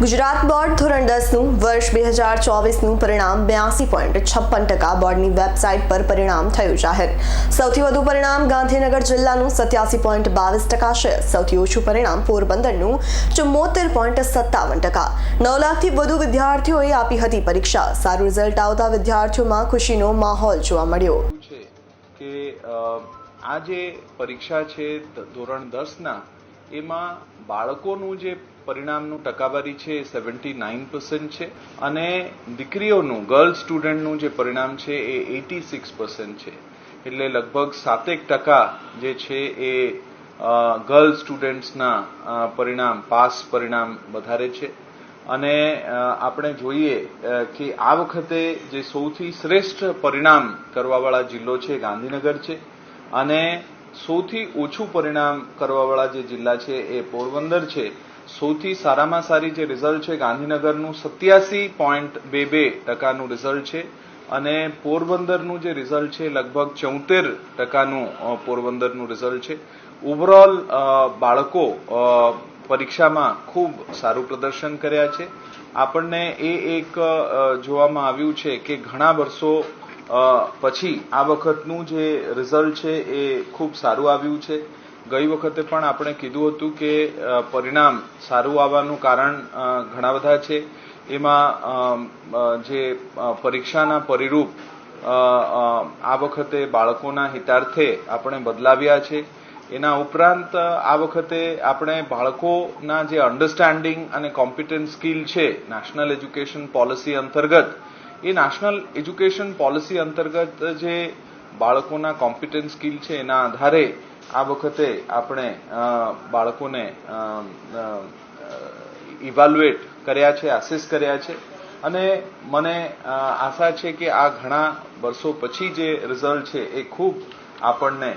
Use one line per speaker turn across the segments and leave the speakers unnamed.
Gujarat board ધોરણ દસનું વર્ષ બે હજાર ચોવીસનું પરિણામ બ્યાસી પોઈન્ટ છપ્પન ટકા બોર્ડની વેબસાઇટ પર પરિણામ થયું જાહેર. સૌથી વધુ પરિણામ ગાંધીનગર જિલ્લાનું સત્યાસી પોઈન્ટ બાવીસ ટકા છે. સૌથી ઓછું પરિણામ પોરબંદરનું ચુમ્મોતેર પોઈન્ટ સત્તાવન ટકા. નવ લાખથી વધુ વિદ્યાર્થીઓએ આપી હતી પરીક્ષા. સારું રિઝલ્ટ આવતા વિદ્યાર્થીઓમાં ખુશીનો માહોલ જોવા મળ્યો.
કે આ જે પરીક્ષા છે ધોરણ દસના, એમાં બાળકોનું જે પરિણામનું ટકાવારી છે એ સેવન્ટી નાઇન છે અને દીકરીઓનું ગર્લ સ્ટુડન્ટનું જે પરિણામ છે એ એટી સિક્સ છે. એટલે લગભગ સાતેક ટકા જે છે એ ગર્લ સ્ટુડન્ટ્સના પરિણામ પાસ પરિણામ વધારે છે. અને આપણે જોઈએ કે આ વખતે જે સૌથી શ્રેષ્ઠ પરિણામ કરવાવાળા જિલ્લો છે ગાંધીનગર છે. અને સૌથી ઓછું પરિણામ કરવાવાળા જે જિલ્લા છે એ પોરબંદર છે. સૌથી સારામાં સારી જે રિઝલ્ટ છે ગાંધીનગરનું સત્યાસી પોઈન્ટ બે બે ટકાનું રિઝલ્ટ છે અને પોરબંદરનું જે રિઝલ્ટ છે લગભગ ચૌતેર ટકાનું પોરબંદરનું રિઝલ્ટ છે. ઓવરઓલ બાળકો પરીક્ષામાં ખૂબ સારું પ્રદર્શન કર્યા છે. આપણને એ એક જોવામાં આવ્યું છે કે ઘણા વર્ષો પછી આ વખતનું જે રિઝલ્ટ છે એ ખૂબ સારું આવ્યું છે. ગઈ વખતે પણ આપણે કીધું હતું કે પરિણામ સારું આવવાનું કારણ ઘણા બધા છે. એમાં જે પરીક્ષાના પરિરૂપ આ વખતે બાળકોના હિતાર્થે આપણે બદલાવ્યા છે. એના ઉપરાંત આ વખતે આપણે બાળકોના જે અન્ડરસ્ટેન્ડિંગ અને કોમ્પિટન્ટ સ્કિલ છે નેશનલ એજ્યુકેશન પોલિસી અંતર્ગત, એ નેશનલ એજ્યુકેશન પોલિસી અંતર્ગત જે બાળકોના કોમ્પિટન્ટ સ્કિલ છે, એના આધારે આ વખતે આપણે બાળકોને ઇવાલ્યુએટ કર્યા છે આસિસ કર્યા છે. અને મને આશા છે કે આ ઘણા વર્ષો પછી જે રિઝલ્ટ છે એ ખૂબ આપણને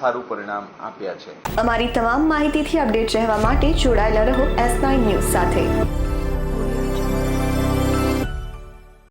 સારું પરિણામ આપ્યા છે.
અમારી તમામ માહિતીથી અપડેટ રહેવા માટે જોડાયેલા રહો એસ નાઇન ન્યૂઝ સાથે.